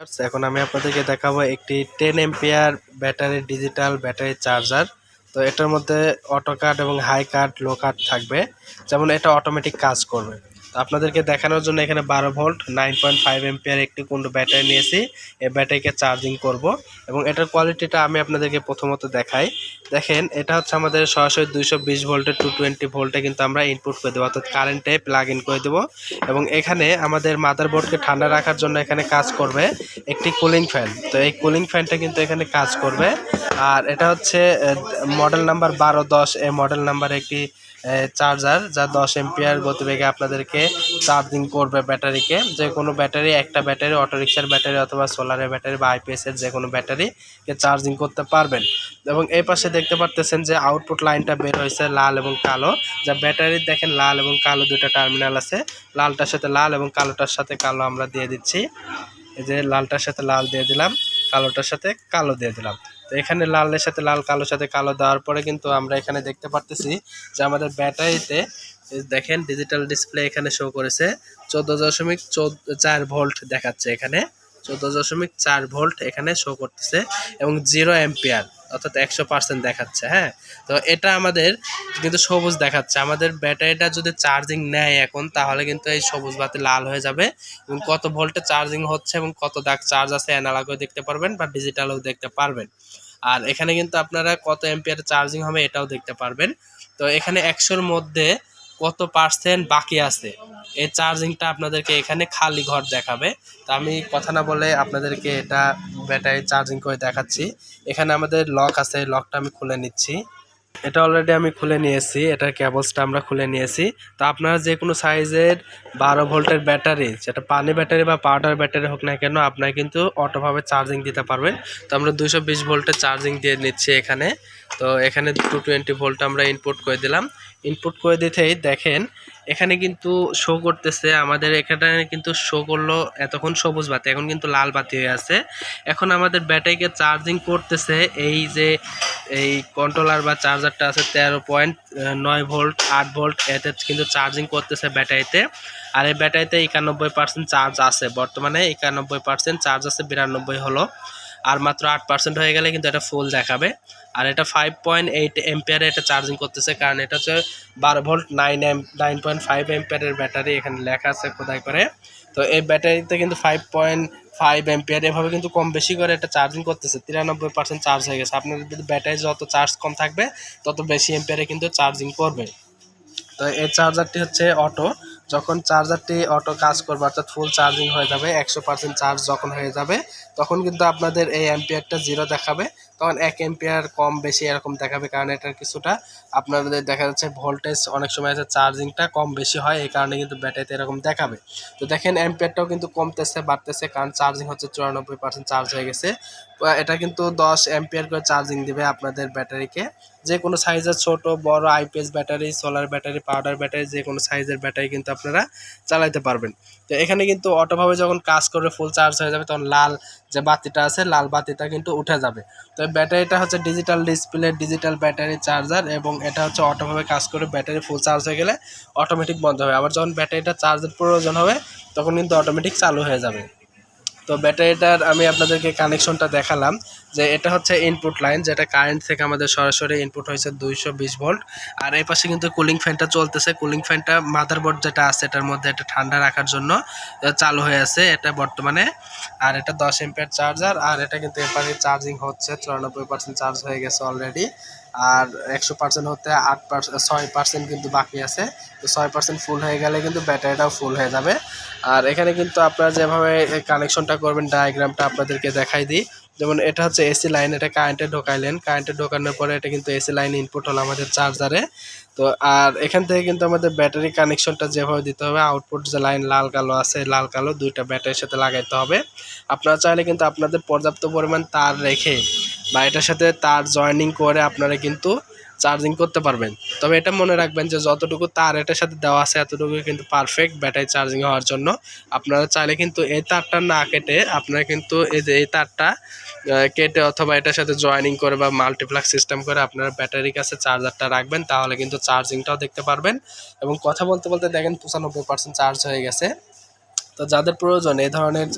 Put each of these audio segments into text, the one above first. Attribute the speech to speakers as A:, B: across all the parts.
A: এখন আমি আপনাদেরকে দেখাবো একটি ten ampere battery digital battery charger তো এটার মধ্যে অটো কাট এবং হাই কাট লো কাট থাকবে। যেমন এটা অটোমেটিক কাজ করবে। আপনাদেরকে দেখানোর জন্য এখানে বারো volt nine point five ampere একটি কুন্ডু ব্যাটারি নিয়েছি। এই ব্যাটারিকে চার্জিং করব এবং এটার কোয়ালিটিটা আমি আপনাদেরকে প্রথমত দেখাই। দেখেন, এটা হচ্ছে আমাদের সরাসরি দুইশো বিশ ভোল্টের টু টোয়েন্টি ভোল্টে কিন্তু আমরা ইনপুট করে দেবো, অর্থাৎ কারেন্টে প্লাগ ইন করে দেবো। এবং এখানে আমাদের মাদারবোর্ডকে ঠান্ডা রাখার জন্য এখানে কাজ করবে একটি কুলিং ফ্যান তো এই কুলিং ফ্যানটা কিন্তু এখানে কাজ করবে। আর এটা হচ্ছে মডেল নাম্বার বারো, দশ এ মডেল নাম্বার একটি চার্জার যা দশ এম্পিয়ার গতিবেগে আপনাদেরকে চার্জিং করবে ব্যাটারিকে। যে কোনো ব্যাটারি, একটা ব্যাটারি অটোরিক্সার ব্যাটারি অথবা সোলারের ব্যাটারি বা আইপিএসের যে কোনো ব্যাটারিকে চার্জিং করতে পারবেন। এবং এই পাশে দেখতে পারতেছেন যে আউটপুট লাইনটা বের হয়েছে লাল এবং কালো। যা ব্যাটারির দেখেন লাল এবং কালো দুটো টার্মিনাল আছে। লালটার সাথে লাল এবং কালোটার সাথে কালো আমরা দিয়ে দিচ্ছি। এই যে লালটার সাথে লাল দিয়ে দিলাম, কালোটার সাথে কালো দিয়ে দিলাম। তো এখানে লালের সাথে লাল, কালোর সাথে কালো দেওয়ার পরে কিন্তু আমরা এখানে দেখতে পারতেছি যে আমাদের ব্যাটারিতে দেখেন ডিজিটাল ডিসপ্লে এখানে শো করেছে। চোদ্দ দশমিক চার ভোল্ট দেখাচ্ছে এখানে। চোদ্দ দশমিক চার ভোল্ট এখানে শো করতেছে এবং জিরো অ্যাম্পিয়ার অর্থাৎ একশো পার্সেন্ট দেখাচ্ছে হ্যাঁ? তো এটা আমাদের কিন্তু সবুজ দেখাচ্ছে। আমাদের ব্যাটারিটা যদি চার্জিং নেয় এখন, তাহলে কিন্তু এই সবুজ বাতি লাল হয়ে যাবে এবং কত ভোল্টে চার্জিং হচ্ছে এবং কত দাগ চার্জ আছে অ্যানালাগও দেখতে পারবেন বা ডিজিটালও দেখতে পারবেন। আর এখানে কিন্তু আপনারা কত এম্পিয়ার চার্জিং হবে এটাও দেখতে পারবেন। তো এখানে একশোর মধ্যে কত পার্সেন্ট বাকি আছে? এই চার্জিংটা আপনাদেরকে এখানে খালি ঘর দেখাবে। তো আমি কথা না বলে আপনাদেরকে এটা ব্যাটারি চার্জিং করে দেখাচ্ছি। এখানে আমাদের লক আছে লকটা আমি খুলে নিচ্ছি। এটা অলরেডি আমি খুলে নিয়েছি, এটার ক্যাবলসটা আমরা খুলে নিয়েছি। তো আপনারা যে কোনো সাইজের বারো ভোল্টের ব্যাটারি যেটা পানি ব্যাটারি বা পাউডার ব্যাটারি হোক না কেন, আপনারা কিন্তু অটোভাবে চার্জিং দিতে পারবেন। তো আমরা দুশো বিশ ভোল্টের চার্জিং দিয়ে নিচ্ছি এখানে। তো এখানে টু টোয়েন্টি ভোল্ট আমরা ইনপুট করে দিলাম। ইনপুট করে দিতেই দেখেন এখানে কিন্তু শো করতেছে, আমাদের এখানে কিন্তু শো করল এতক্ষণ সবুজ বাতি, এখন কিন্তু লাল বাতি হয়ে আছে। এখন আমাদের ব্যাটারিকে চার্জিং করতেছে এই যে, এই কন্ট্রোলার বা চার্জারটা আছে তেরো পয়েন্ট নয় ভোল্ট আট ভোল্ট এতে কিন্তু চার্জিং করতেছে ব্যাটারিতে আর এই ব্যাটারিতে একানব্বই পার্সেন্ট চার্জ আছে, বর্তমানে একানব্বই পার্সেন্ট চার্জ আছে, বিরানব্বই হলো। আর মাত্র আট পার্সেন্ট হয়ে গেলে কিন্তু এটা ফুল দেখাবে। আর এটা ফাইভ পয়েন্ট এইট এম্পিয়ারে এটা চার্জিং করতেছে, কারণ এটা হচ্ছে বারো ভোল্ট নাইন এম নাইন পয়েন্ট ফাইভ এম্পিয়ারের ব্যাটারি এখানে লেখা আছে খোদাই করে। তো এই ব্যাটারিতে কিন্তু ফাইভ পয়েন্ট ফাইভ এম্পিয়ার এভাবে কিন্তু কম বেশি করে এটা চার্জিং করতেছে, তিরানব্বই পার্সেন্ট চার্জ হয়ে গেছে। আপনার যদি ব্যাটারি যত চার্জ কম থাকবে, তত বেশি এম্পিয়ারে কিন্তু চার্জিং করবে। তো এই চার্জারটি হচ্ছে অটো যখন চার্জারটি অটো কাজ করবে, অর্থাৎ ফুল চার্জিং হয়ে যাবে, একশো পার্সেন্ট চার্জ যখন হয়ে যাবে, তখন কিন্তু আপনাদের এই অ্যাম্পিয়ারটা জিরো দেখাবে। তখন এক এম্পিয়ার কম বেশি এরকম দেখাবে, কারণ এটার কিছুটা আপনাদের দেখা যাচ্ছে ভোল্টেজ অনেক সময় আছে চার্জিংটা কম বেশি হয়, এই কারণে কিন্তু ব্যাটারিতে এরকম দেখাবে। তো দেখেন অ্যাম্পিয়ারটাও কিন্তু কমতেছে, বাড়তেছে, কারণ চার্জিং হচ্ছে চুরানব্বই পার্সেন্ট চার্জ হয়ে গেছে। এটা কিন্তু দশ অ্যাম্পিয়ার করে চার্জিং দিবে আপনাদের ব্যাটারিকে যে কোনো সাইজের ছোট, বড় IPS battery solar battery powder battery যে কোনো সাইজের ব্যাটারি কিন্তু আপনারা চালাইতে পারবেন। তো এখানে কিন্তু অটোভাবে যখন কাজ করবে ফুল চার্জ হয়ে যাবে, তখন লাল যে বাতিটা আছে, লাল বাতিটা কিন্তু উঠে যাবে। তো ব্যাটারিটা হচ্ছে digital display digital battery charger এবং এটা হচ্ছে অটোভাবে কাজ করে ব্যাটারি ফুল চার্জ হয়ে গেলে অটোমেটিক বন্ধ হবে। আবার যখন ব্যাটারিটা চার্জের প্রয়োজন হবে, তখন কিন্তু অটোমেটিক চালু হয়ে যাবে। তো ব্যাটারিটার আমি আপনাদেরকে কানেকশনটা দেখালাম যে এটা হচ্ছে ইনপুট লাইন যেটা কারেন্ট থেকে আমাদের সরাসরি ইনপুট হয়েছে দুইশো বিশ ভোল্ট আর এই পাশে কিন্তু কুলিং ফ্যানটা চলতেছে। কুলিং ফ্যানটা মাদারবোর্ড যেটা আছে, এটার মধ্যে এটা ঠান্ডা রাখার জন্য চালু হয়ে আছে এটা বর্তমানে। আর এটা দশ এম্পিয়ার চার্জার আর এটা কিন্তু এপারে চার্জিং হচ্ছে, চুরানব্বই পার্সেন্ট চার্জ হয়ে গেছে অলরেডি আর একশো পার্সেন্ট হতে আট পার্সেন্ট ছয় পার্সেন্ট কিন্তু বাকি আছে। তো ছয় পার্সেন্ট ফুল হয়ে গেলে কিন্তু ব্যাটারিটাও ফুল হয়ে যাবে। আর এখানে কিন্তু আপনারা যেভাবে কানেকশনটা করবেন ডায়াগ্রামটা আপনাদেরকে দেখাই দিই। যেমন এটা হচ্ছে এসি লাইন এটা কারেন্টে ঢোকাইলেন। কারেন্টে ঢোকানোর পরে এটা কিন্তু এসি লাইন ইনপুট হলো আমাদের চার্জারে তো আর এখান থেকে কিন্তু আমাদের ব্যাটারি কানেকশনটা যেভাবে দিতে হবে আউটপুট যে লাইন লাল, কালো আছে, লাল, কালো, দুইটা ব্যাটারির সাথে লাগাইতে হবে। আপনারা চাইলে কিন্তু আপনাদের পর্যাপ্ত পরিমাণ তার রেখে বা এটার সাথে তার জয়েনিং করে আপনারা কিন্তু চার্জিং করতে পারবেন। তবে এটা মনে রাখবেন যে যতটুকু তার এটার সাথে দেওয়া আছে, এতটুকু কিন্তু পারফেক্ট ব্যাটারি চার্জিং হওয়ার জন্য। আপনারা চাইলে কিন্তু এই তারটা না কেটে আপনারা কিন্তু এই যে এই তারটা কেটে অথবা এটার সাথে জয়েনিং করে বা মাল্টিপ্লাক্স সিস্টেম করে আপনার ব্যাটারির কাছে চার্জারটা রাখবেন, তাহলে কিন্তু চার্জিংটাও দেখতে পারবেন। এবং কথা বলতে বলতে দেখেন পঁচানব্বই পার্সেন্ট চার্জ হয়ে গেছে। তো যাদের প্রয়োজন এই ধরনের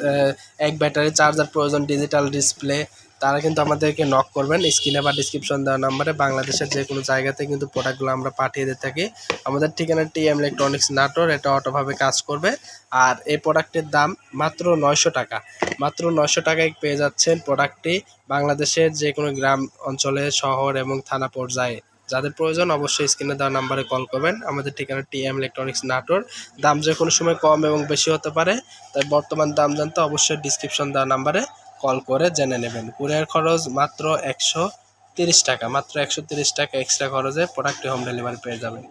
A: এক ব্যাটারি চার্জার প্রয়োজন ডিজিটাল ডিসপ্লে তারা কিন্তু আমাদেরকে নক করবেন। স্ক্রিনে বা ডিসক্রিপশন দেওয়া নাম্বারে বাংলাদেশের যে কোনো জায়গাতে কিন্তু প্রোডাক্টগুলো আমরা পাঠিয়ে দিয়ে থাকি। আমাদের ঠিকানা টিএম ইলেকট্রনিক্স নাটোর, এটা অটোভাবে কাজ করবে। আর এই প্রোডাক্টের দাম মাত্র নয়শো টাকা। মাত্র নয়শো টাকায় পেয়ে যাচ্ছেন প্রোডাক্টটি বাংলাদেশের যে কোনো গ্রাম অঞ্চলে, শহর এবং থানা পর্যায়ে। যাদের প্রয়োজন অবশ্যই স্ক্রিনে দেওয়া নাম্বারে কল করবেন। আমাদের ঠিকানা টিএম ইলেকট্রনিক্স নাটোর। দাম যে কোনো সময় কম এবং বেশি হতে পারে, তাই বর্তমান দাম জানতে অবশ্যই ডিসক্রিপশন দেওয়া নাম্বারে কল করে জেনে নেবেন। কুরিয়ার খরচ মাত্র একশো তিরিশ টাকা, মাত্র একশো তিরিশ টাকা এক্সট্রা খরচে প্রোডাক্টটি হোম ডেলিভারি পেয়ে যাবেন।